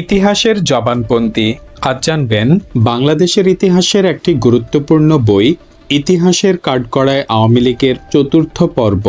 ইতিহাসের জবানপন্থী আজ জানবেন, বাংলাদেশের ইতিহাসের একটি গুরুত্বপূর্ণ বই, ইতিহাসের কাঠগড়ায় আওয়ামী লীগের চতুর্থ পর্ব।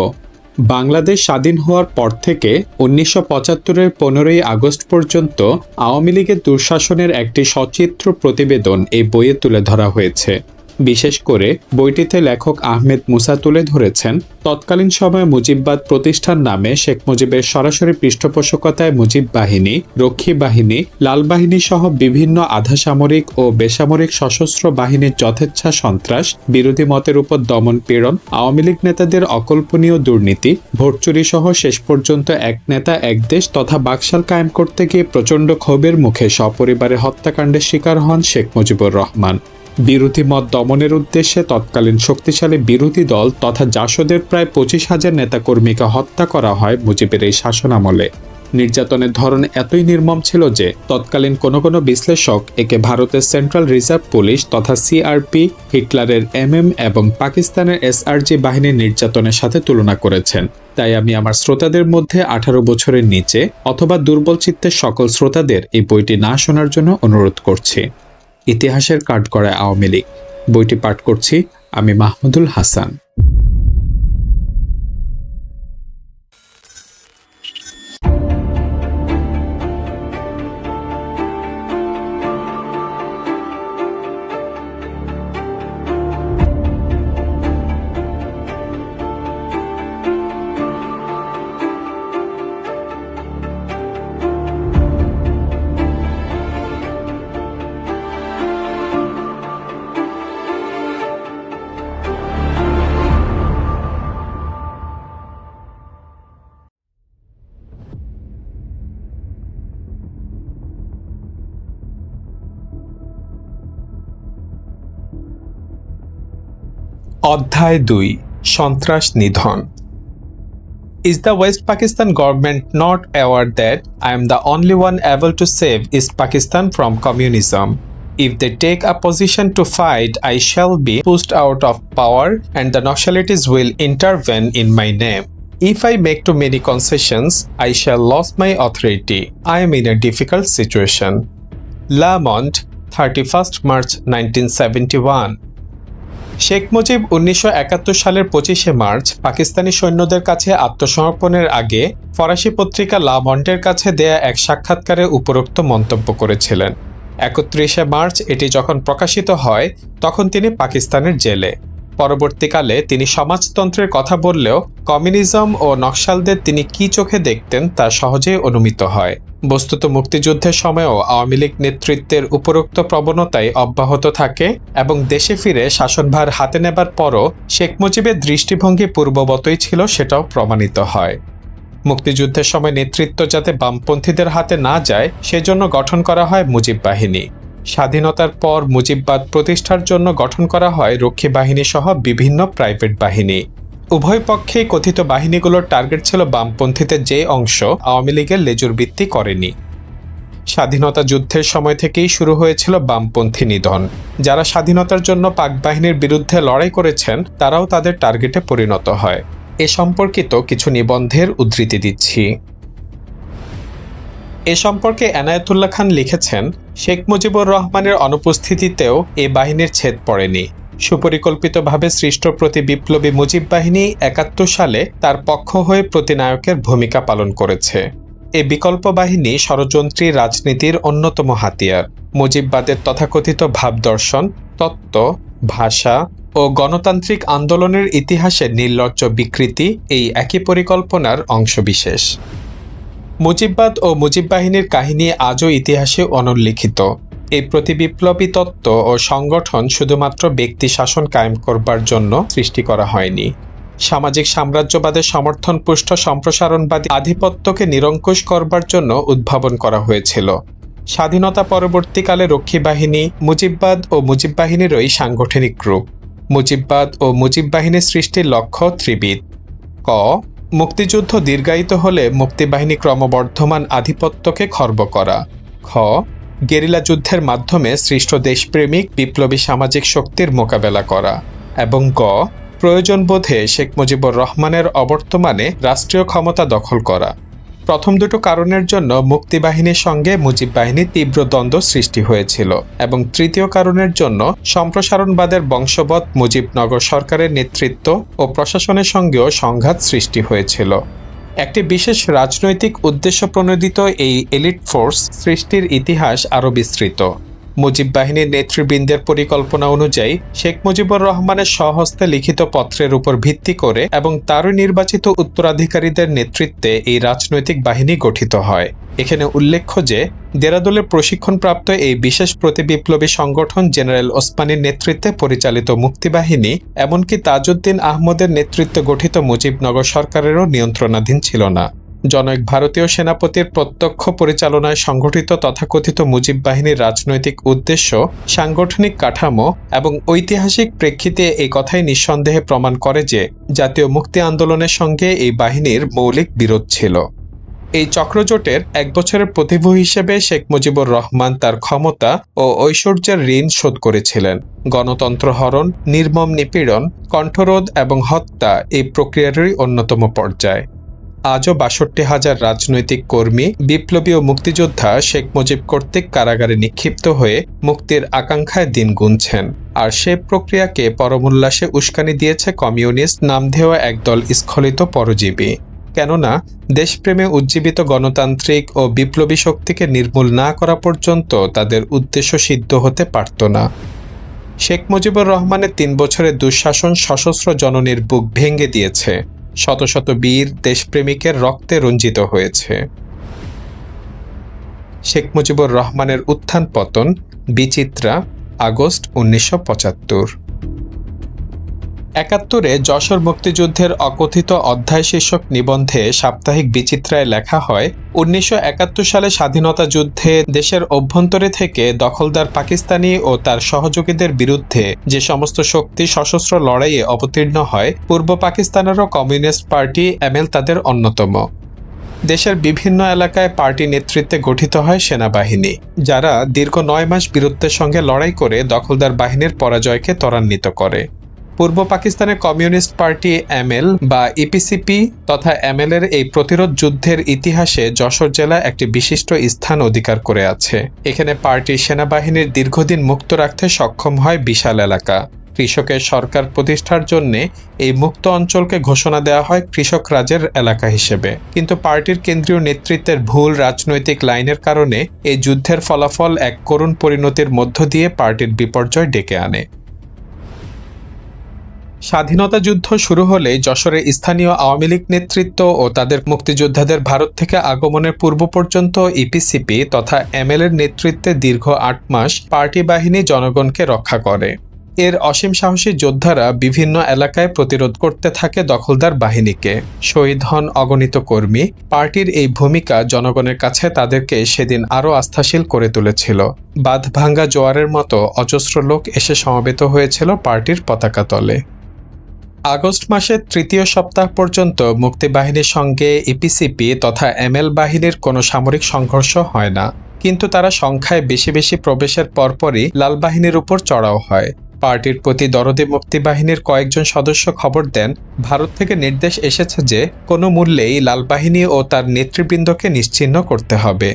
বাংলাদেশ স্বাধীন হওয়ার পর থেকে উনিশশো পঁচাত্তরের পনেরোই আগস্ট পর্যন্ত আওয়ামী লীগের দুঃশাসনের একটি সচিত্র প্রতিবেদন এই বইয়ে তুলে ধরা হয়েছে। বিশেষ করে বইটিতে লেখক আহমেদ মুসা তুলে ধরেছেন, তৎকালীন সময়ে মুজিববাদ প্রতিষ্ঠান নামে শেখ মুজিবের সরাসরি পৃষ্ঠপোষকতায় মুজিব বাহিনী, রক্ষী বাহিনী, লাল বাহিনী সহ বিভিন্ন আধাসামরিক ও বেসামরিক সশস্ত্র বাহিনীর যথেচ্ছা সন্ত্রাস, বিরোধী মতের উপর দমন পীড়ন, আওয়ামী লীগ নেতাদের অকল্পনীয় দুর্নীতি ভোট চুরি সহ শেষ পর্যন্ত এক নেতা এক দেশ তথা বাকশাল কায়েম করতে গিয়ে প্রচণ্ড ক্ষোভের মুখে সপরিবারে হত্যাকাণ্ডের শিকার হন শেখ মুজিবুর রহমান। বিরোধী মত দমনের উদ্দেশ্যে তৎকালীন শক্তিশালী বিরোধী দল তথা জাসদের প্রায় পঁচিশ হাজার নেতাকর্মীকে হত্যা করা হয় মুজিবের এই শাসনামলে। নির্যাতনের ধরন এতই নির্মম ছিল যে তৎকালীন কোনো কোনো বিশ্লেষক একে ভারতের সেন্ট্রাল রিজার্ভ পুলিশ তথা সিআরপি, হিটলারের এমএম এবং পাকিস্তানের এসআরজি বাহিনীর নির্যাতনের সাথে তুলনা করেছেন। তাই আমি আমার শ্রোতাদের মধ্যে আঠারো বছরের নিচে অথবা দুর্বল চিত্তের সকল শ্রোতাদের এই বইটি না শোনার জন্য অনুরোধ করছি। ইতিহাসের কাঠ কাঠগড়ায় আওয়ামী লীগ। বইটি পাঠ করছি আমি মাহমুদুল হাসান। অধ্যায় দুই সন্ত্রাস নিধন Is the West Pakistan government not aware that I am the only one able to save East Pakistan from communism? If they take a position to fight, I shall be pushed out of power and the nationalities will intervene in my name. If I make too many concessions, I shall lose my authority. I am in a difficult situation. Lamont, 31st March 1971 Sheikh Mujib উনিশশো একাত্তর সালের পঁচিশে March Pakistani সৈন্যদের কাছে আত্মসমর্পণের আগে ফরাসি পত্রিকা লা মন্টের কাছে দেয়া এক সাক্ষাৎকারে উপরোক্ত মন্তব্য করেছিলেন। একত্রিশে মার্চ এটি যখন প্রকাশিত হয়, তখন তিনি পাকিস্তানের জেলে। পরবর্তীকালে তিনি সমাজতন্ত্রের কথা বললেও কমিউনিজম ও নকশালদের তিনি কি চোখে দেখতেন তা সহজেই অনুমিত হয়। বস্তুত মুক্তিযুদ্ধের সময়ও আওয়ামী লীগ নেতৃত্বের উপরোক্ত প্রবণতাই অব্যাহত থাকে এবং দেশে ফিরে শাসনভার হাতে নেবার পরও শেখ মুজিবের দৃষ্টিভঙ্গি পূর্ববতই ছিল সেটাও প্রমাণিত হয়। মুক্তিযুদ্ধের সময় নেতৃত্ব যাতে বামপন্থীদের হাতে না যায়, সেজন্য গঠন করা হয় মুজিব বাহিনী। স্বাধীনতার পর মুজিববাদ প্রতিষ্ঠার জন্য গঠন করা হয় রক্ষী বাহিনী সহ বিভিন্ন প্রাইভেট বাহিনী। উভয় পক্ষেই কথিত বাহিনীগুলোর টার্গেট ছিল বামপন্থীতে যে অংশ আওয়ামী লীগের লেজুর ভিত্তি করেনি। স্বাধীনতা যুদ্ধের সময় থেকেই শুরু হয়েছিল বামপন্থী নিধন। যারা স্বাধীনতার জন্য পাক বাহিনীর বিরুদ্ধে লড়াই করেছেন, তারাও তাদের টার্গেটে পরিণত হয়। এ সম্পর্কিত কিছু নিবন্ধের উদ্ধৃতি দিচ্ছি। এ সম্পর্কে এনায়েতুল্লাহ খান লিখেছেন, শেখ মুজিবুর রহমানের অনুপস্থিতিতেও এ বাহিনীর ছেদ পড়েনি। সুপরিকল্পিতভাবে সৃষ্ট প্রতি বিপ্লবী মুজিব বাহিনী একাত্তর সালে তার পক্ষ হয়ে প্রতিনায়কের ভূমিকা পালন করেছে। এ বিকল্প বাহিনী ষড়যন্ত্রী রাজনীতির অন্যতম হাতিয়ার। মুজিববাদের তথাকথিত ভাবদর্শন, তত্ত্ব, ভাষা ও গণতান্ত্রিক আন্দোলনের ইতিহাসের নির্লজ্জ বিকৃতি এই একই পরিকল্পনার অংশবিশেষ। মুজিববাদ ও মুজিব বাহিনীর কাহিনী আজও ইতিহাসে অনুল্লিখিত। এই প্রতিবিপ্লবী তত্ত্ব ও সংগঠন শুধুমাত্র ব্যক্তি শাসন কায়েম করবার জন্য সৃষ্টি করা হয়নি। সামাজিক সাম্রাজ্যবাদের সমর্থন পুষ্ট সম্প্রসারণবাদী আধিপত্যকে নিরঙ্কুশ করবার জন্য উদ্ভাবন করা হয়েছিল। স্বাধীনতা পরবর্তীকালে রক্ষী বাহিনী, মুজিববাদ ও মুজিব বাহিনীরই সাংগঠনিক রূপ। মুজিববাদ ও মুজিব বাহিনীর সৃষ্টির লক্ষ্য ত্রিবিদ ক মুক্তিযুদ্ধ দীর্ঘায়িত হলে মুক্তিবাহিনী ক্রমবর্ধমান আধিপত্যকে খর্ব করা। খ, গেরিলা যুদ্ধের মাধ্যমে সৃষ্ট দেশপ্রেমিক, বিপ্লবী সামাজিক শক্তির মোকাবেলা করা এবং গ, প্রয়োজন বোধে শেখ মুজিবুর রহমানের অবর্তমানে রাষ্ট্রীয় ক্ষমতা দখল করা। প্রথম দুটো কারণের জন্য মুক্তিবাহিনীর সঙ্গে মুজিব বাহিনী তীব্র দ্বন্দ্ব সৃষ্টি হয়েছিল এবং তৃতীয় কারণের জন্য সম্প্রসারণবাদের বংশবৎ মুজিবনগর সরকারের নেতৃত্ব ও প্রশাসনের সঙ্গেও সংঘাত সৃষ্টি হয়েছিল। একটি বিশেষ রাজনৈতিক উদ্দেশ্য প্রণোদিত এই এলিট ফোর্স সৃষ্টির ইতিহাস আরও বিস্তৃত। মুজিব বাহিনীর নেতৃবৃন্দের পরিকল্পনা অনুযায়ী শেখ মুজিবুর রহমানের স্বহস্তে লিখিত পত্রের উপর ভিত্তি করে এবং তারই নির্বাচিত উত্তরাধিকারীদের নেতৃত্বে এই রাজনৈতিক বাহিনী গঠিত হয়। এখানে উল্লেখ্য যে দেরাদুলের প্রশিক্ষণপ্রাপ্ত এই বিশেষ প্রতিবিপ্লবী সংগঠন জেনারেল ওসমানীর নেতৃত্বে পরিচালিত মুক্তিবাহিনী এমনকি তাজউদ্দিন আহমদের নেতৃত্বে গঠিত মুজিবনগর সরকারেরও নিয়ন্ত্রণাধীন ছিল না। জনৈক ভারতীয় সেনাপতির প্রত্যক্ষ পরিচালনায় সংগঠিত তথাকথিত মুজিব বাহিনীর রাজনৈতিক উদ্দেশ্য, সাংগঠনিক কাঠামো এবং ঐতিহাসিক প্রেক্ষিতে এই কথাই নিঃসন্দেহে প্রমাণ করে যে জাতীয় মুক্তি আন্দোলনের সঙ্গে এই বাহিনীর মৌলিক বিরোধ ছিল। এই চক্রজোটের এক বছরের প্রতিভু হিসেবে শেখ মুজিবুর রহমান তার ক্ষমতা ও ঐশ্বর্যের ঋণ শোধ করেছিলেন। গণতন্ত্র হরণ, নির্মম নিপীড়ন, কণ্ঠরোধ এবং হত্যা এই প্রক্রিয়ারই অন্যতম পর্যায়। আজও বাষট্টি হাজার রাজনৈতিক কর্মী, বিপ্লবী ও মুক্তিযোদ্ধা শেখ মুজিব কর্তৃক কারাগারে নিক্ষিপ্ত হয়ে মুক্তির আকাঙ্ক্ষায় দিন গুনছেন। আর সে প্রক্রিয়াকে পরমোল্লাসে উস্কানি দিয়েছে কমিউনিস্ট নামধেয় একদল স্খলিত পরজীবী। কেননা, দেশপ্রেমে উজ্জীবিত গণতান্ত্রিক ও বিপ্লবী শক্তিকে নির্মূল না করা পর্যন্ত তাদের উদ্দেশ্য সিদ্ধ হতে পারত না। শেখ মুজিবুর রহমানের তিন বছরের দুঃশাসন সশস্ত্র জননীর বুক ভেঙে দিয়েছে। শত শত বীর দেশপ্রেমিকের রক্তে রঞ্জিত হয়েছে। শেখ মুজিবুর রহমানের উত্থান পতন বিচিত্রা আগস্ট উনিশশো পঁচাত্তর। একাত্তরে যশোর মুক্তিযুদ্ধের অকথিত অধ্যায় শীর্ষক নিবন্ধে সাপ্তাহিক বিচিত্রায় লেখা হয়, উনিশশো একাত্তর সালে স্বাধীনতা যুদ্ধে দেশের অভ্যন্তরে থেকে দখলদার পাকিস্তানি ও তার সহযোগীদের বিরুদ্ধে যে সমস্ত শক্তি সশস্ত্র লড়াইয়ে অবতীর্ণ হয়, পূর্ব পাকিস্তানেরও কমিউনিস্ট পার্টি এমএল তাদের অন্যতম। দেশের বিভিন্ন এলাকায় পার্টি নেতৃত্বে গঠিত হয় সেনাবাহিনী, যারা দীর্ঘ নয় মাস বীরত্বের সঙ্গে লড়াই করে দখলদার বাহিনীর পরাজয়কে ত্বরান্বিত করে। পূর্ব পাকিস্তানের কমিউনিস্ট পার্টি এমএল বা ইপিসিপি তথা এমএল এর এই প্রতিরোধ যুদ্ধের ইতিহাসে যশোর জেলা একটি বিশিষ্ট স্থান অধিকার করে আছে। এখানে পার্টি সেনাবাহিনীর দীর্ঘদিন মুক্ত রাখতে সক্ষম হয় বিশাল এলাকা। কৃষকের সরকার প্রতিষ্ঠার জন্য এই মুক্ত অঞ্চলকে ঘোষণা দেওয়া হয় কৃষক রাজের এলাকা হিসেবে। কিন্তু পার্টির কেন্দ্রীয় নেতৃত্বের ভুল রাজনৈতিক লাইনের কারণে এই যুদ্ধের ফলাফল এক করুণ পরিণতির মধ্য দিয়ে পার্টির বিপর্যয় ডেকে আনে। স্বাধীনতা যুদ্ধ শুরু হলে যশোরে স্থানীয় আওয়ামী লীগ নেতৃত্ব ও তাদের মুক্তিযোদ্ধাদের ভারত থেকে আগমনের পূর্ব পর্যন্ত ইপিসিপি তথা এমএল এর নেতৃত্বে দীর্ঘ আট মাস পার্টি বাহিনী জনগণকে রক্ষা করে। এর অসীম সাহসী যোদ্ধারা বিভিন্ন এলাকায় প্রতিরোধ করতে থাকে দখলদার বাহিনীকে। শহীদ হন অগণিত কর্মী। পার্টির এই ভূমিকা জনগণের কাছে তাদেরকে সেদিন আরও আস্থাশীল করে তুলেছিল। বাঁধ ভাঙ্গা জোয়ারের মতো অজস্র লোক এসে সমবেত হয়েছিল পার্টির পতাকা তলে। আগস্ট মাসের তৃতীয় সপ্তাহ পর্যন্ত মুক্তিবাহিনীর সঙ্গে ইপিসিপি তথা এমএল বাহিনীর কোনো সামরিক সংঘর্ষ হয় না। কিন্তু তারা সংখ্যায় বেশি বেশি প্রবেশের পরপরই লাল বাহিনীর উপর চড়াও হয়। পার্টির প্রতি দরদে মুক্তিবাহিনীর কয়েকজন সদস্য খবর দেন, ভারত থেকে নির্দেশ এসেছে যে কোনো মূল্যেই লাল বাহিনী ও তার নেতৃবৃন্দকে নিশ্চিহ্ন করতে হবে।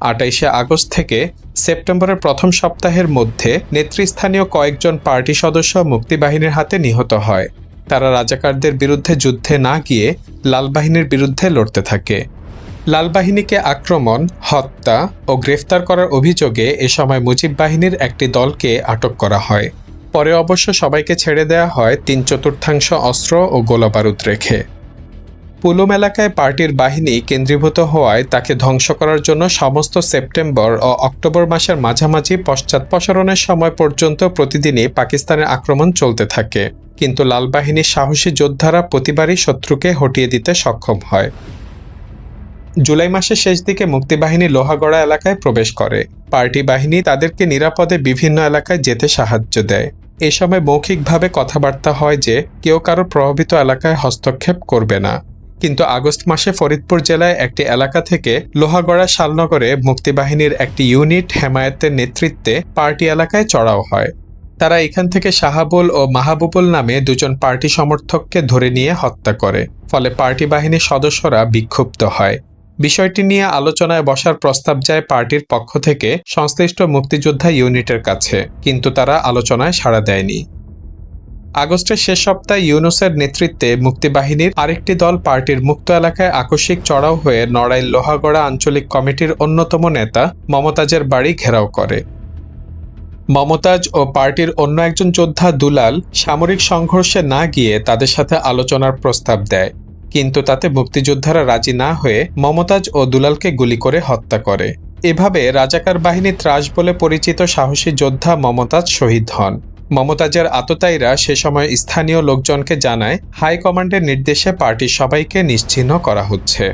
আটাইশে আগস্ট থেকে সেপ্টেম্বরের প্রথম সপ্তাহের মধ্যে নেতৃস্থানীয় কয়েকজন পার্টি সদস্য মুক্তিবাহিনীর হাতে নিহত হয়। তারা রাজাকারদের বিরুদ্ধে যুদ্ধে না গিয়ে লালবাহিনীর বিরুদ্ধে লড়তে থাকে। লালবাহিনীকে আক্রমণ, হত্যা ও গ্রেফতার করার অভিযোগে এ সময় মুজিব বাহিনীর একটি দলকে আটক করা হয়। পরে অবশ্য সবাইকে ছেড়ে দেওয়া হয় তিন চতুর্থাংশ অস্ত্র ও গোলাবারুদ রেখে। পুলুম এলাকায় পার্টির বাহিনী কেন্দ্রীভূত হওয়ায় তাকে ধ্বংস করার জন্য সমস্ত সেপ্টেম্বর ও অক্টোবর মাসের মাঝামাঝি পশ্চাৎপসরণের সময় পর্যন্ত প্রতিদিনই পাকিস্তানের আক্রমণ চলতে থাকে। কিন্তু লাল বাহিনীর সাহসী যোদ্ধারা প্রতিবারই শত্রুকে হটিয়ে দিতে সক্ষম হয়। জুলাই মাসের শেষ দিকে মুক্তিবাহিনী লোহাগড়া এলাকায় প্রবেশ করে। পার্টি বাহিনী তাদেরকে নিরাপদে বিভিন্ন এলাকায় যেতে সাহায্য দেয়। এ সময় মৌখিকভাবে কথাবার্তা হয় যে, কেউ কারও প্রভাবিত এলাকায় হস্তক্ষেপ করবে না। কিন্তু আগস্ট মাসে ফরিদপুর জেলায় একটি এলাকা থেকে লোহাগড়া শালনগরে মুক্তিবাহিনীর একটি ইউনিট হেমায়েতের নেতৃত্বে পার্টি এলাকায় চড়াও হয়। তারা এখান থেকে শাহাবুল ও মাহবুবুল নামে দুজন পার্টি সমর্থককে ধরে নিয়ে হত্যা করে, ফলে পার্টি বাহিনীর সদস্যরা বিক্ষুব্ধ হয়। বিষয়টি নিয়ে আলোচনায় বসার প্রস্তাব যায় পার্টির পক্ষ থেকে সংশ্লিষ্ট মুক্তিযোদ্ধা ইউনিটের কাছে, কিন্তু তারা আলোচনায় সাড়া দেয়নি। আগস্টের শেষ সপ্তাহে ইউনুসের নেতৃত্বে মুক্তিবাহিনীর আরেকটি দল পার্টির মুক্ত এলাকায় আকস্মিক চড়াও হয়ে নড়াইল লোহাগড়া আঞ্চলিক কমিটির অন্যতম নেতা মমতাজের বাড়ি ঘেরাও করে। মমতাজ ও পার্টির অন্য একজন যোদ্ধা দুলাল সামরিক সংঘর্ষে না গিয়ে তাদের সাথে আলোচনার প্রস্তাব দেয়, কিন্তু তাতে মুক্তিযোদ্ধারা রাজি না হয়ে মমতাজ ও দুলালকে গুলি করে হত্যা করে। এভাবে রাজাকার বাহিনী ত্রাস বলে পরিচিত সাহসী যোদ্ধা মমতাজ শহীদ হন। মমতাজের আততায়ীরা সে সময় স্থানীয় লোকজনকে জানায় হাইকমান্ডের নির্দেশে পার্টির সবাইকে নিশ্চিহ্ন করা হচ্ছে।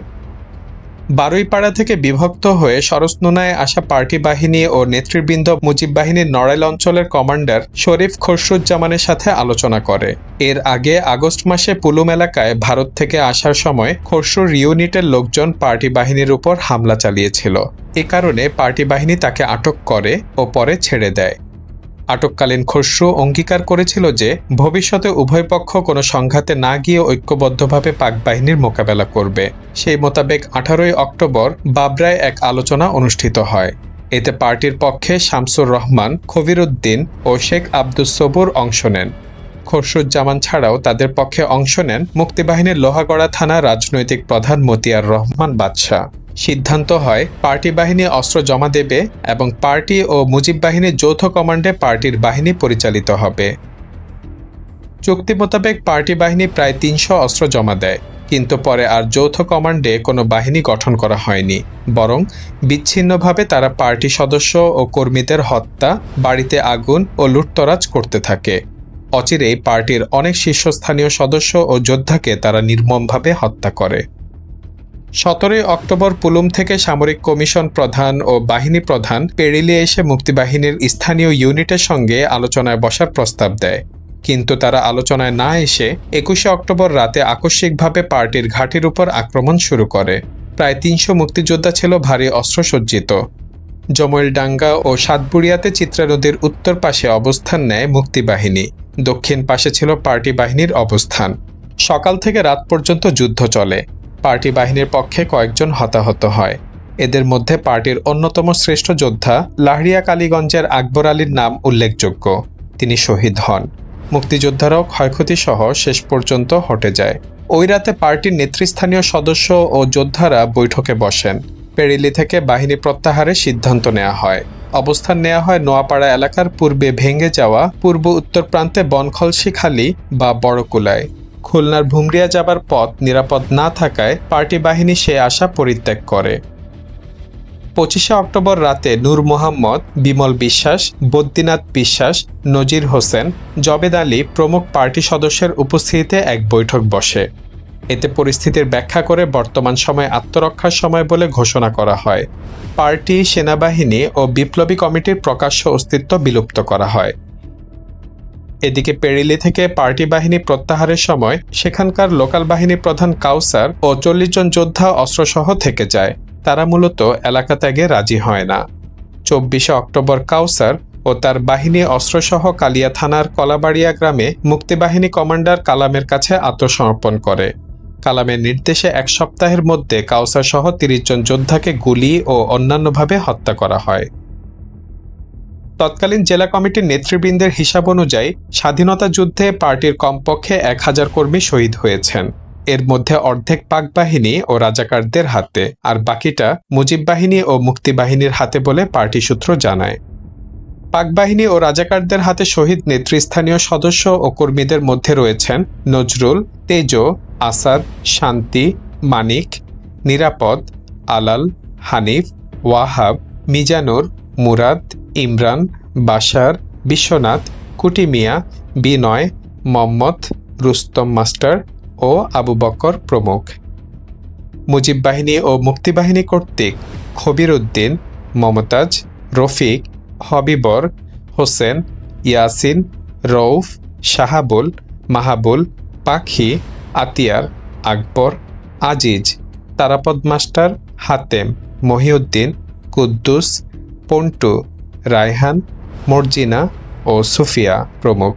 বারুইপাড়া থেকে বিভক্ত হয়ে সরসনুনায় আসা পার্টি বাহিনী ও নেতৃবৃন্দ মুজিব বাহিনীর নড়াইল অঞ্চলের কমান্ডার শরীফ খসরুজ্জামানের সাথে আলোচনা করে। এর আগে আগস্ট মাসে পুলুম এলাকায় ভারত থেকে আসার সময় খসরুর ইউনিটের লোকজন পার্টি বাহিনীর উপর হামলা চালিয়েছিল। এ কারণে পার্টি বাহিনী তাকে আটক করে ও পরে ছেড়ে দেয়। আটককালীন খসরু অঙ্গীকার করেছিল যে, ভবিষ্যতে উভয় পক্ষ কোনো সংঘাতে না গিয়ে ঐক্যবদ্ধভাবে পাক বাহিনীর মোকাবেলা করবে। সেই মোতাবেক আঠারোই অক্টোবর বাবরায় এক আলোচনা অনুষ্ঠিত হয়। এতে পার্টির পক্ষে শামসুর রহমান খবিরুদ্দিন ও শেখ আব্দুস সবুর অংশ নেন। খসরুজ্জামান ছাড়াও তাদের পক্ষে অংশ নেন মুক্তিবাহিনীর লোহাগড়া থানা রাজনৈতিক প্রধান মতিয়ার রহমান বাদশাহ। সিদ্ধান্ত হয়, পার্টি বাহিনী অস্ত্র জমা দেবে এবং পার্টি ও মুজিব বাহিনীর যৌথ কমান্ডে পার্টির বাহিনী পরিচালিত হবে। চুক্তি মোতাবেক পার্টি বাহিনী প্রায় তিনশো অস্ত্র জমা দেয়, কিন্তু পরে আর যৌথ কমান্ডে কোনো বাহিনী গঠন করা হয়নি, বরং বিচ্ছিন্নভাবে তারা পার্টি সদস্য ও কর্মীদের হত্যা, বাড়িতে আগুন ও লুটতরাজ করতে থাকে। অচিরেই পার্টির অনেক শীর্ষস্থানীয় সদস্য ও যোদ্ধাকে তারা নির্মমভাবে হত্যা করে। সতেরোই অক্টোবর পুলুম থেকে সামরিক কমিশন প্রধান ও বাহিনী প্রধান পেরিলে এসে মুক্তিবাহিনীর স্থানীয় ইউনিটের সঙ্গে আলোচনায় বসার প্রস্তাব দেয়। কিন্তু তারা আলোচনায় না এসে একুশে অক্টোবর রাতে আকস্মিকভাবে পার্টির ঘাটির উপর আক্রমণ শুরু করে। প্রায় তিনশো মুক্তিযোদ্ধা ছিল ভারী অস্ত্রসজ্জিত। জমইলডাঙ্গা ও সাতবুড়িয়াতে চিত্রা নদীর উত্তর পাশে অবস্থান নেয় মুক্তিবাহিনী। দক্ষিণ পাশে ছিল পার্টি বাহিনীর অবস্থান। সকাল থেকে রাত পর্যন্ত যুদ্ধ চলে। পার্টি বাহিনীর পক্ষে কয়েকজন হতাহত হয়। এদের মধ্যে পার্টির অন্যতম শ্রেষ্ঠ যোদ্ধা লাহরিয়া কালীগঞ্জের আকবর আলীর নাম উল্লেখযোগ্য। তিনি শহীদ হন। মুক্তিযোদ্ধারাও ক্ষয়ক্ষতি সহ শেষ পর্যন্ত হটে যায়। ওই রাতে পার্টির নেতৃস্থানীয় সদস্য ও যোদ্ধারা বৈঠকে বসেন। পেরিলি থেকে বাহিনী প্রত্যাহারের সিদ্ধান্ত নেওয়া হয়। অবস্থান নেওয়া হয় নোয়াপাড়া এলাকার পূর্বে ভেঙে যাওয়া পূর্ব উত্তর প্রান্তে বনখলসি খালি বা বড়কুলায়। খুলনার ভুমরিয়া যাবার পথ নিরাপদ না থাকায় পার্টি বাহিনী সে আশা পরিত্যাগ করে। পঁচিশে অক্টোবর রাতে নূর মোহাম্মদ, বিমল বিশ্বাস বদ্যিনাথ বিশ্বাস, নজির হোসেন, জবেদ আলী প্রমুখ পার্টি সদস্যের উপস্থিতিতে এক বৈঠক বসে। এতে পরিস্থিতির ব্যাখ্যা করে বর্তমান সময় আত্মরক্ষার সময় বলে ঘোষণা করা হয়। পার্টি, সেনাবাহিনী ও বিপ্লবী কমিটির প্রকাশ্য অস্তিত্ব বিলুপ্ত করা হয়। এদিকে পেরিলি থেকে পার্টি বাহিনী প্রত্যাহারের সময় সেখানকার লোকাল বাহিনী প্রধান কাউসার ও চল্লিশ জন যোদ্ধা অস্ত্রসহ থেকে যায়। তারা মূলত এলাকা ত্যাগে রাজি হয় না। চব্বিশে অক্টোবর কাউসার ও তার বাহিনী অস্ত্রসহ কালিয়া থানার কলাবাড়িয়া গ্রামে মুক্তিবাহিনী কমান্ডার কালামের কাছে আত্মসমর্পণ করে। কালামের নির্দেশে এক সপ্তাহের মধ্যে কাউসার সহ তিরিশ জন যোদ্ধাকে গুলি ও অন্যান্যভাবে হত্যা করা হয়। তৎকালীন জেলা কমিটির নেতৃবৃন্দের হিসাব অনুযায়ী স্বাধীনতা যুদ্ধে পার্টির কমপক্ষে এক হাজার কর্মী শহীদ হয়েছেন। এর মধ্যে অর্ধেক পাক বাহিনী ও রাজাকারদের হাতে, আর বাকিটা মুজিব বাহিনী ও মুক্তিবাহিনীর হাতে বলে পার্টি সূত্র জানায়। পাক বাহিনী ও রাজাকারদের হাতে শহীদ নেতৃস্থানীয় সদস্য ও কর্মীদের মধ্যে রয়েছেন নজরুল, তেজো, আসাদ, শান্তি, মানিক, নিরাপদ, আলাল, হানিফ, ওয়াহাব, মিজানুর মুরাদ, ইমরান, বাশার, বিশ্বনাথ, কুটিমিয়া, বিনয় মম্মদ রুস্তম মাস্টার ও আবু বকর প্রমুখ। মুজিব বাহিনী ও মুক্তিবাহিনী কর্তৃক খবির উদ্দিন মমতাজ, রফিক, হবিবর, হোসেন, ইয়াসিন রৌফ শাহাবুল, মাহাবুল, পাখি, আতিয়ার, আকবর, আজিজ, তারাপদ মাস্টার, হাতেম, মহিউদ্দিন, কুদ্দুস পন্টু, রায়হান, মর্জিনা ও সুফিয়া প্রমুখ।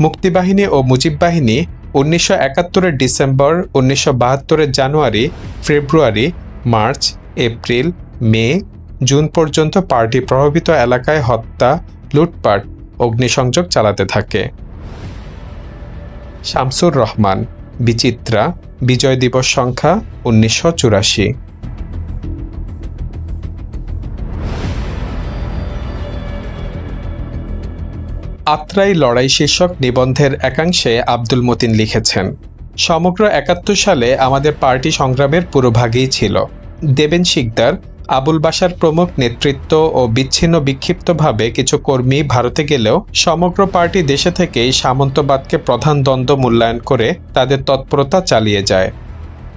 মুক্তিবাহিনী ও মুজিব বাহিনী উনিশশো একাত্তরের ডিসেম্বর, উনিশশো বাহাত্তরের January, February, March, April, May, June পর্যন্ত পার্টি প্রভাবিত এলাকায় হত্যা, লুটপাট, অগ্নিসংযোগ চালাতে থাকে। শামসুর রহমান, বিচিত্রা, বিজয় দিবস সংখ্যা উনিশশো চুরাশি। আত্রাই লড়াই শীর্ষক নিবন্ধের একাংশে আব্দুল মতিন লিখেছেন, সমগ্র একাত্তর সালে আমাদের পার্টি সংগ্রামের পুরোভাগেই ছিল। দেবেন শিকদার, আবুল বাসার প্রমুখ নেতৃত্ব ও বিচ্ছিন্ন বিক্ষিপ্তভাবে কিছু কর্মী ভারতে গেলেও সমগ্র পার্টি দেশে থেকেই সামন্তবাদকে প্রধান দ্বন্দ্ব মূল্যায়ন করে তাদের তৎপরতা চালিয়ে যায়।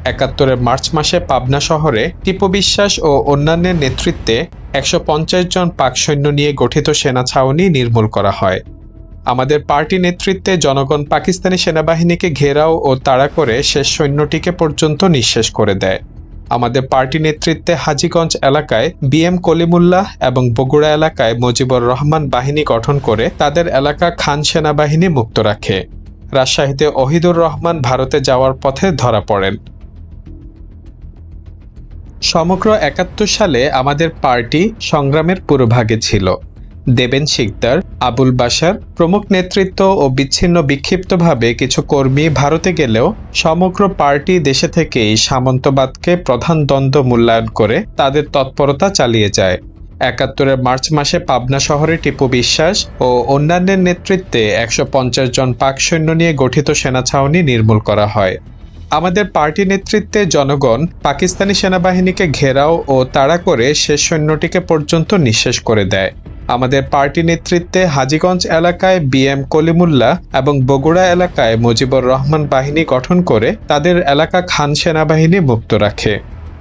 একাত্তরের মার্চ মাসে পাবনা শহরে টিপু বিশ্বাস ও অন্যান্যের নেতৃত্বে একশো পঞ্চাশ জন পাক সৈন্য নিয়ে গঠিত সেনা ছাউনি নির্মূল করা হয়। আমাদের পার্টি নেতৃত্বে জনগণ পাকিস্তানি সেনাবাহিনীকে ঘেরাও ও তাড়া করে শেষ সৈন্যটিকে পর্যন্ত নিঃশেষ করে দেয়। আমাদের পার্টি নেতৃত্বে হাজীগঞ্জ এলাকায় বিএম কলিমুল্লাহ এবং বগুড়া এলাকায় মুজিবুর রহমান বাহিনী গঠন করে তাদের এলাকা খান সেনাবাহিনী মুক্ত রাখে। রাজশাহীতে অহিদুর রহমান ভারতে যাওয়ার পথে ধরা পড়েন। সমগ্র একাত্তর সালে আমাদের পার্টি সংগ্রামের পুরোভাগে ছিল। দেবেন শিকদার, আবুল বাসার প্রমুখ নেতৃত্ব ও বিচ্ছিন্ন বিক্ষিপ্তভাবে কিছু কর্মী ভারতে গেলেও সমগ্র পার্টি দেশে থেকেই সামন্তবাদকে প্রধান দ্বন্দ্ব মূল্যায়ন করে তাদের তৎপরতা চালিয়ে যায়। একাত্তরের মার্চ মাসে পাবনা শহরে টিপু বিশ্বাস ও অন্যান্যের নেতৃত্বে একশো পঞ্চাশ জন পাক সৈন্য নিয়ে গঠিত সেনা ছাউনি নির্মূল করা হয়। আমাদের পার্টি নেতৃত্বে জনগণ পাকিস্তানি সেনাবাহিনীকে ঘেরাও ও তাড়া করে শেষ সৈন্যটিকে পর্যন্ত নিঃশেষ করে দেয়। আমাদের পার্টি নেতৃত্বে হাজীগঞ্জ এলাকায় বিএম কলিমুল্লাহ এবং বগুড়া এলাকায় মুজিবুর রহমান বাহিনী গঠন করে তাদের এলাকা খান সেনাবাহিনী মুক্ত রাখে।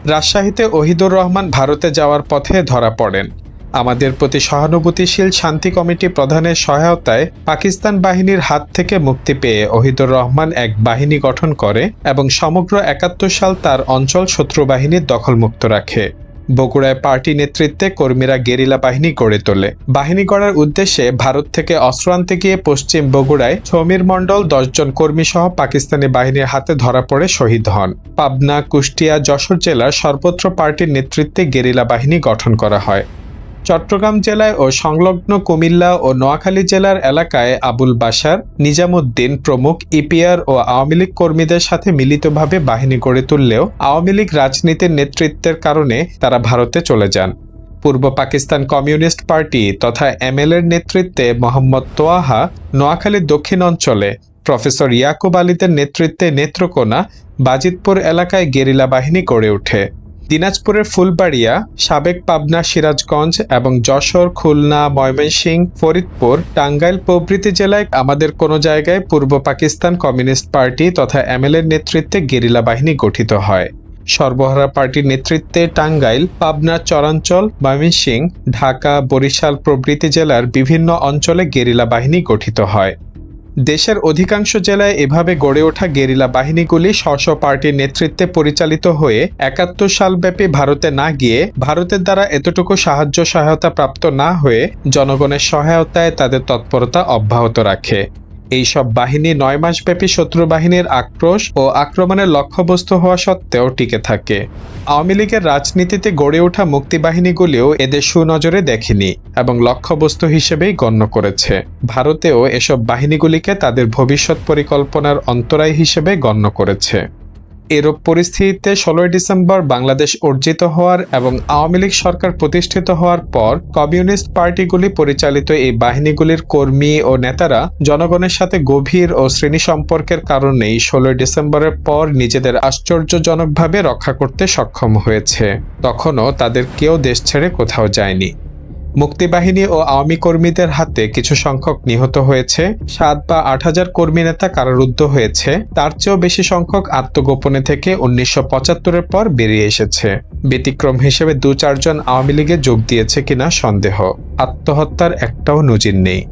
রাজশাহীতে ওহিদুর রহমান ভারতে যাওয়ার পথে ধরা পড়েন। আমাদের প্রতি সহানুভূতিশীল শান্তি কমিটি প্রধানের সহায়তায় পাকিস্তান বাহিনীর হাত থেকে মুক্তি পেয়ে ওহিদুর রহমান এক বাহিনী গঠন করে এবং সমগ্র একাত্তর সাল তার অঞ্চল শত্রু বাহিনীর দখলমুক্ত রাখে। বগুড়ায় পার্টি নেতৃত্বে কর্মীরা গেরিলা বাহিনী গড়ে তোলে। বাহিনী গড়ার উদ্দেশ্যে ভারত থেকে অস্ত্র আনতে গিয়ে পশ্চিম বগুড়ায় সমীর মণ্ডল দশজন কর্মী সহ পাকিস্তানি বাহিনীর হাতে ধরা পড়ে শহীদ হন। পাবনা, কুষ্টিয়া, যশোর জেলার সর্বত্র পার্টির নেতৃত্বে গেরিলা বাহিনী গঠন করা হয়। চট্টগ্রাম জেলায় ও সংলগ্ন কুমিল্লা ও নোয়াখালী জেলার এলাকায় আবুল বাসার নিজামুদ্দিন প্রমুখ, ইপিআর ও আওয়ামী লীগ কর্মীদের সাথে মিলিতভাবে বাহিনী গড়ে তুললেও আওয়ামী লীগ রাজনীতির নেতৃত্বের কারণে তারা ভারতে চলে যান। পূর্ব পাকিস্তান কমিউনিস্ট পার্টি তথা এমএল এর নেতৃত্বে মোহাম্মদ তোয়াহা নোয়াখালীর দক্ষিণ অঞ্চলে, প্রফেসর ইয়াকুব আলীদের নেতৃত্বে নেত্রকোনা, বাজিতপুর এলাকায় গেরিলা বাহিনী গড়ে ওঠে। দিনাজপুরের ফুলবাড়িয়া, সাবেক পাবনা সিরাজগঞ্জ এবং যশোর, খুলনা, ময়মনসিংহ, ফরিদপুর, টাঙ্গাইল প্রভৃতি জেলায় আমাদের কোনো জায়গায় পূর্ব পাকিস্তান কমিউনিস্ট পার্টি তথা এমএলএর নেতৃত্বে গেরিলা বাহিনী গঠিত হয়। সর্বহারা পার্টির নেতৃত্বে টাঙ্গাইল, পাবনা, চরাঞ্চল, ময়মনসিংহ, ঢাকা, বরিশাল প্রভৃতি জেলার বিভিন্ন অঞ্চলে গেরিলা বাহিনী গঠিত হয়। দেশের অধিকাংশ জেলায় এভাবে গড়ে ওঠা গেরিলা বাহিনীগুলি স্ব পার্টির নেতৃত্বে পরিচালিত হয়ে একাত্তর সালব্যাপী ভারতে না গিয়ে ভারতের দ্বারা এতটুকু সাহায্য সহায়তা প্রাপ্ত না হয়ে জনগণের সহায়তায় তাদের তৎপরতা অব্যাহত রাখে। এইসব বাহিনী নয় মাস ব্যাপী শত্রু বাহিনীর আক্রোশ ও আক্রমণের লক্ষ্যবস্তু হওয়া সত্ত্বেও টিকে থাকে। আওয়ামী লীগের রাজনীতিতে গড়ে ওঠা মুক্তি বাহিনীগুলিও এদের সুনজরে দেখেনি এবং লক্ষ্যবস্তু হিসেবেই গণ্য করেছে। ভারতেও এসব বাহিনীগুলিকে তাদের ভবিষ্যৎ পরিকল্পনার অন্তরায় হিসেবে গণ্য করেছে। এরূপ পরিস্থিতিতে ষোলোই ডিসেম্বর বাংলাদেশ অর্জিত হওয়ার এবং আওয়ামী লীগ সরকার প্রতিষ্ঠিত হওয়ার পর কমিউনিস্ট পার্টিগুলি পরিচালিত এই বাহিনীগুলির কর্মী ও নেতারা জনগণের সাথে গভীর ও শ্রেণি সম্পর্কের কারণেই ষোলোই ডিসেম্বরের পর নিজেদের আশ্চর্যজনকভাবে রক্ষা করতে সক্ষম হয়েছে। তখনও তাদের কেউ দেশ ছেড়ে কোথাও যায়নি। মুক্তিবাহিনী ও আওয়ামী কর্মীদের হাতে কিছু সংখ্যক নিহত হয়েছে। সাত বা আট হাজার কর্মী নেতা কারারুদ্ধ হয়েছে। তার চেয়েও বেশি সংখ্যক আত্মগোপনে থেকে উনিশশো পঁচাত্তরের পর বেরিয়ে এসেছে। ব্যতিক্রম হিসেবে দু চারজন আওয়ামী লীগে যোগ দিয়েছে কিনা সন্দেহ। আত্মহত্যার একটাও নজির নেই।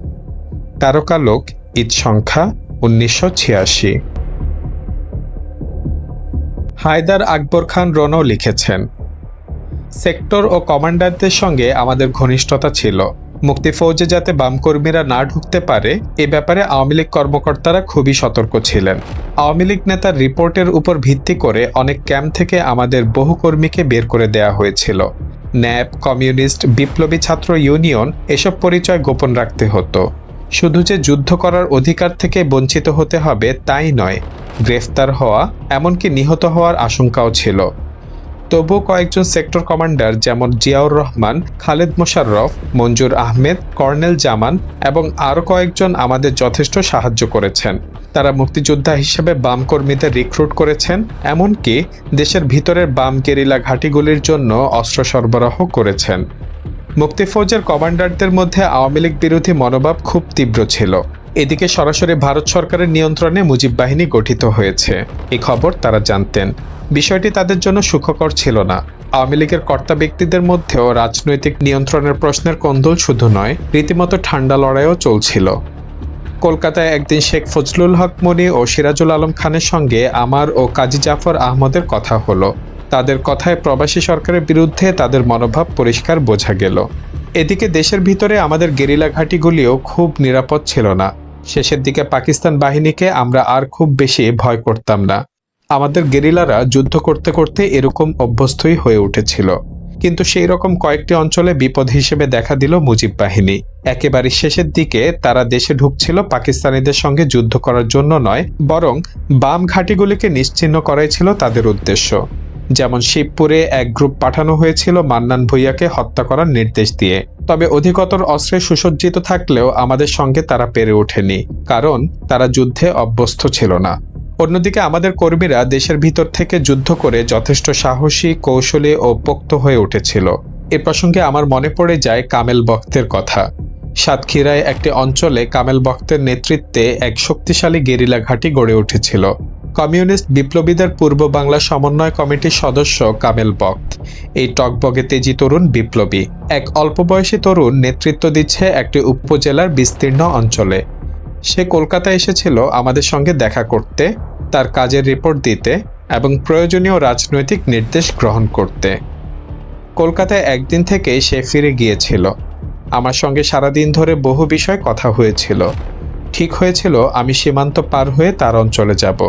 তারকালোক ঈদ সংখ্যা উনিশশো ছিয়াশি। হায়দার আকবর খান রনও লিখেছেন। সেক্টর ও কমান্ডারদের সঙ্গে আমাদের ঘনিষ্ঠতা ছিল। মুক্তি ফৌজে যাতে বাম কর্মীরা না ঢুকতে পারে, এ ব্যাপারে আওয়ামী লীগ কর্মকর্তারা খুবই সতর্ক ছিলেন। আওয়ামী লীগ নেতার রিপোর্টের উপর ভিত্তি করে অনেক ক্যাম্প থেকে আমাদের বহু কর্মীকে বের করে দেয়া হয়েছিল। ন্যাপ, কমিউনিস্ট, বিপ্লবী ছাত্র ইউনিয়ন, এসব পরিচয় গোপন রাখতে হতো। শুধু যে যুদ্ধ করার অধিকার থেকে বঞ্চিত হতে হবে তাই নয়, গ্রেফতার হওয়া, এমনকি নিহত হওয়ার আশঙ্কাও ছিল। তবুও কয়েকজন সেক্টর কমান্ডার যেমন জিয়াউর রহমান, খালেদ মোশাররফ, মঞ্জুর আহমেদ, কর্নেল জামান এবং আরও কয়েকজন আমাদের যথেষ্ট সাহায্য করেছেন। তারা মুক্তিযোদ্ধা হিসেবে বাম কর্মীদের রিক্রুট করেছেন, এমনকি দেশের ভিতরের বাম গেরিলা ঘাঁটিগুলির জন্য অস্ত্র সরবরাহ করেছেন। মুক্তিফৌজের কমান্ডারদের মধ্যে আওয়ামী লীগ বিরোধী মনোভাব খুব তীব্র ছিল। এদিকে সরাসরি ভারত সরকারের নিয়ন্ত্রণে মুজিব বাহিনী গঠিত হয়েছে। এই খবর তারা জানতেন। বিষয়টি তাদের জন্য সুখকর ছিল না। আওয়ামী লীগের কর্তা ব্যক্তিদের মধ্যেও রাজনৈতিক নিয়ন্ত্রণের প্রশ্নের কন্দল শুধু নয়, রীতিমতো ঠান্ডা লড়াইও চলছিল। কলকাতায় একদিন শেখ ফজলুল হক মনি ও সিরাজুল আলম খানের সঙ্গে আমার ও কাজী জাফর আহমদের কথা হলো। তাদের কথায় প্রবাসী সরকারের বিরুদ্ধে তাদের মনোভাব পরিষ্কার বোঝা গেল। এদিকে দেশের ভিতরে আমাদের গেরিলা ঘাঁটিগুলিও খুব নিরাপদ ছিল না। শেষের দিকে পাকিস্তান বাহিনীকে আমরা আর খুব বেশি ভয় করতাম না। আমাদের গেরিলারা যুদ্ধ করতে করতে এরকম অভ্যস্তই হয়ে উঠেছিল। কিন্তু সেই রকম কয়েকটি অঞ্চলে বিপদ হিসেবে দেখা দিল মুজিব বাহিনী। একেবারে শেষের দিকে তারা দেশে ঢুকছিল পাকিস্তানিদের সঙ্গে যুদ্ধ করার জন্য নয়, বরং বাম ঘাঁটিগুলিকে নিশ্চিহ্ন করাই ছিল তাদের উদ্দেশ্য। যেমন শিবপুরে এক গ্রুপ পাঠানো হয়েছিল মান্নান ভুইয়াকে হত্যা করার নির্দেশ দিয়ে। তবে অধিকতর অস্ত্রে সুসজ্জিত থাকলেও আমাদের সঙ্গে তারা পেরে ওঠেনি, কারণ তারা যুদ্ধে অভ্যস্ত ছিল না। অন্যদিকে আমাদের কর্মীরা দেশের ভিতর থেকে যুদ্ধ করে যথেষ্ট সাহসী, কৌশলী ও পোক্ত হয়ে উঠেছিল। এ প্রসঙ্গে আমার মনে পড়ে যায় কামেল বক্তের কথা। সাতক্ষীরায় একটি অঞ্চলে কামেল বক্তের নেতৃত্বে এক শক্তিশালী গেরিলা ঘাঁটি গড়ে উঠেছিল। কমিউনিস্ট বিপ্লবীদের পূর্ব বাংলা সমন্বয় কমিটির সদস্য কামেল বক্ত এই টকবগে তেজি তরুণ বিপ্লবী। এক অল্প বয়সী তরুণ নেতৃত্ব দিচ্ছে একটি উপজেলার বিস্তীর্ণ অঞ্চলে। সে কলকাতা এসেছিল আমাদের সঙ্গে দেখা করতে, তার কাজের রিপোর্ট দিতে এবং প্রয়োজনীয় রাজনৈতিক নির্দেশ গ্রহণ করতে। কলকাতায় একদিন থেকে সে ফিরে গিয়েছিল। আমার সঙ্গে সারাদিন ধরে বহু বিষয় কথা হয়েছিল। ঠিক হয়েছিল আমি সীমান্ত পার হয়ে তার অঞ্চলে যাব।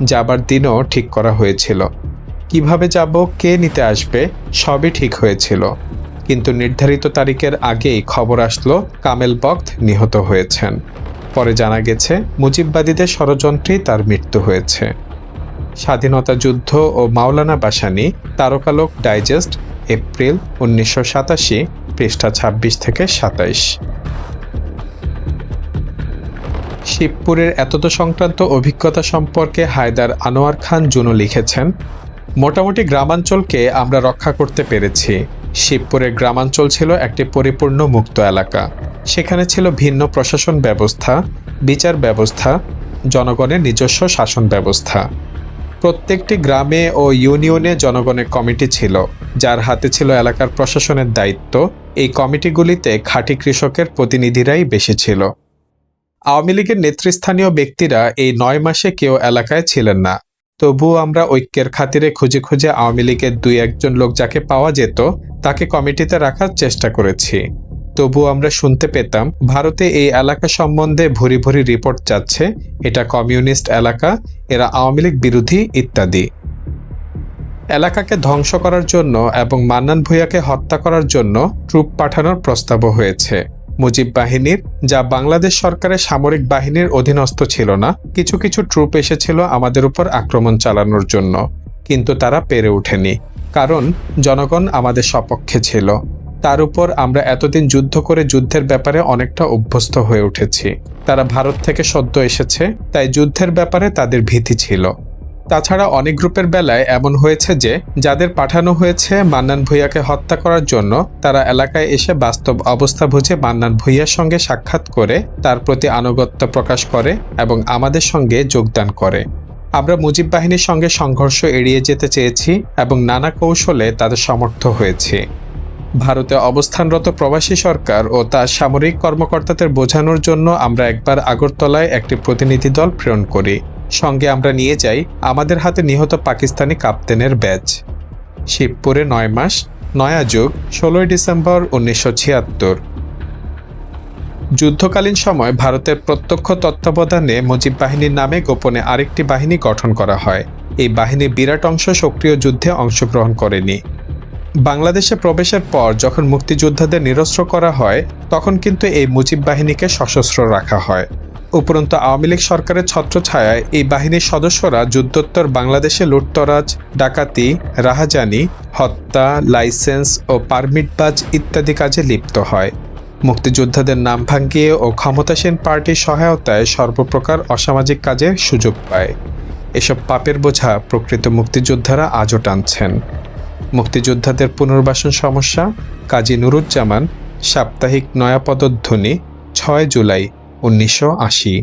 যাবার দিনও ঠিক করা হয়েছিল। কীভাবে যাব, কে নিতে আসবে, সবই ঠিক হয়েছিল। কিন্তু নির্ধারিত তারিখের আগেই খবর আসলো, কামেল বক্ত নিহত হয়েছেন। পরে জানা গেছে, মুজিববাদীদের ষড়যন্ত্রেই তার মৃত্যু হয়েছে। স্বাধীনতা যুদ্ধ ও মাওলানা বাসানি, তারকালোক ডাইজেস্ট, এপ্রিল উনিশশো সাতাশি, পৃষ্ঠা ছাব্বিশ থেকে সাতাইশ। শিবপুরের এতদ সংক্রান্ত অভিজ্ঞতা সম্পর্কে হায়দার আনোয়ার খান জুনু লিখেছেন, মোটামুটি গ্রামাঞ্চলকে আমরা রক্ষা করতে পেরেছি। শিবপুরের গ্রামাঞ্চল ছিল একটি পরিপূর্ণ মুক্ত এলাকা। সেখানে ছিল ভিন্ন প্রশাসন ব্যবস্থা, বিচার ব্যবস্থা, জনগণের নিজস্ব শাসন ব্যবস্থা। প্রত্যেকটি গ্রামে ও ইউনিয়নে জনগণের কমিটি ছিল, যার হাতে ছিল এলাকার প্রশাসনের দায়িত্ব। এই কমিটিগুলিতে খাঁটি কৃষকের প্রতিনিধিরাই বেশি ছিল। আওয়ামী লীগের নেতৃস্থানীয় ব্যক্তিরা এই নয় মাসে কেউ এলাকায় ছিলেন না। তবুও আমরা ঐক্যের খাতিরে খুঁজে খুঁজে আওয়ামী লীগের দুই একজন লোক যাকে পাওয়া যেত, তাকে কমিটিতে রাখার চেষ্টা করেছি। তবুও আমরা শুনতে পেতাম, ভারতে এই এলাকা সম্বন্ধে ভরি ভরি রিপোর্ট যাচ্ছে এটা কমিউনিস্ট এলাকা, এরা আওয়ামী লীগ বিরোধী ইত্যাদি। এলাকাকে ধ্বংস করার জন্য এবং মান্নান ভূঁইয়াকে হত্যা করার জন্য ট্রুপ পাঠানোর প্রস্তাবও হয়েছে। মুজিব বাহিনীর, যা বাংলাদেশ সরকারের সামরিক বাহিনীর অধীনস্থ ছিল না, কিছু কিছু ট্রুপ এসেছিল আমাদের উপর আক্রমণ চালানোর জন্য, কিন্তু তারা পেরে ওঠেনি। কারণ, জনগণ আমাদের সপক্ষে ছিল। তার উপর আমরা এতদিন যুদ্ধ করে যুদ্ধের ব্যাপারে অনেকটা অভ্যস্ত হয়ে উঠেছি। তারা ভারত থেকে সদ্য এসেছে, তাই যুদ্ধের ব্যাপারে তাদের ভীতি ছিল। তাছাড়া অনেক গ্রুপের বেলায় এমন হয়েছে যে, যাদের পাঠানো হয়েছে মান্নান ভূঁইয়াকে হত্যা করার জন্য, তারা এলাকায় এসে বাস্তব অবস্থা বুঝে মান্নান ভূঁইয়ার সঙ্গে সাক্ষাৎ করে, তার প্রতি আনুগত্য প্রকাশ করে এবং আমাদের সঙ্গে যোগদান করে। আমরা মুজিব বাহিনীর সঙ্গে সংঘর্ষ এড়িয়ে যেতে চেয়েছি এবং নানা কৌশলে তাদের সমর্থ হয়েছি। ভারতে অবস্থানরত প্রবাসী সরকার ও তার সামরিক কর্মকর্তাদের বোঝানোর জন্য আমরা একবার আগরতলায় একটি প্রতিনিধি দল প্রেরণ করি। সঙ্গে আমরা নিয়ে যাই আমাদের হাতে নিহত পাকিস্তানি কাপ্তেনের ব্যাচ। শিবপুরে নয় মাস, নয়া যুগ, ষোলোই ডিসেম্বর উনিশশো ছিয়াত্তর। যুদ্ধকালীন সময় ভারতের প্রত্যক্ষ তত্ত্বাবধানে মুজিব বাহিনীর নামে গোপনে আরেকটি বাহিনী গঠন করা হয়। এই বাহিনীর বিরাট অংশ সক্রিয় যুদ্ধে অংশগ্রহণ করেনি। বাংলাদেশে প্রবেশের পর যখন মুক্তিযোদ্ধাদের নিরস্ত্র করা হয়, তখন কিন্তু এই মুজিব বাহিনীকে সশস্ত্র রাখা হয়। উপরন্তু আওয়ামী লীগ সরকারের ছত্রছায়ায় এই বাহিনীর সদস্যরা যুদ্ধোত্তর বাংলাদেশে লুটতরাজ, ডাকাতি, রাহাজানি, হত্যা, লাইসেন্স ও পারমিটবাজ ইত্যাদি কাজে লিপ্ত হয়। মুক্তিযোদ্ধাদের নাম ভাঙ্গিয়ে ও ক্ষমতাসীন পার্টির সহায়তায় সর্বপ্রকার অসামাজিক কাজের সুযোগ পায়। এসব পাপের বোঝা প্রকৃত মুক্তিযোদ্ধারা আজও টানছেন। মুক্তিযোদ্ধাদের পুনর্বাসন সমস্যা, কাজী নুরুজ্জামান, সাপ্তাহিক নয়াপদধ্বনি, ছয় জুলাই উনিশশো আশি।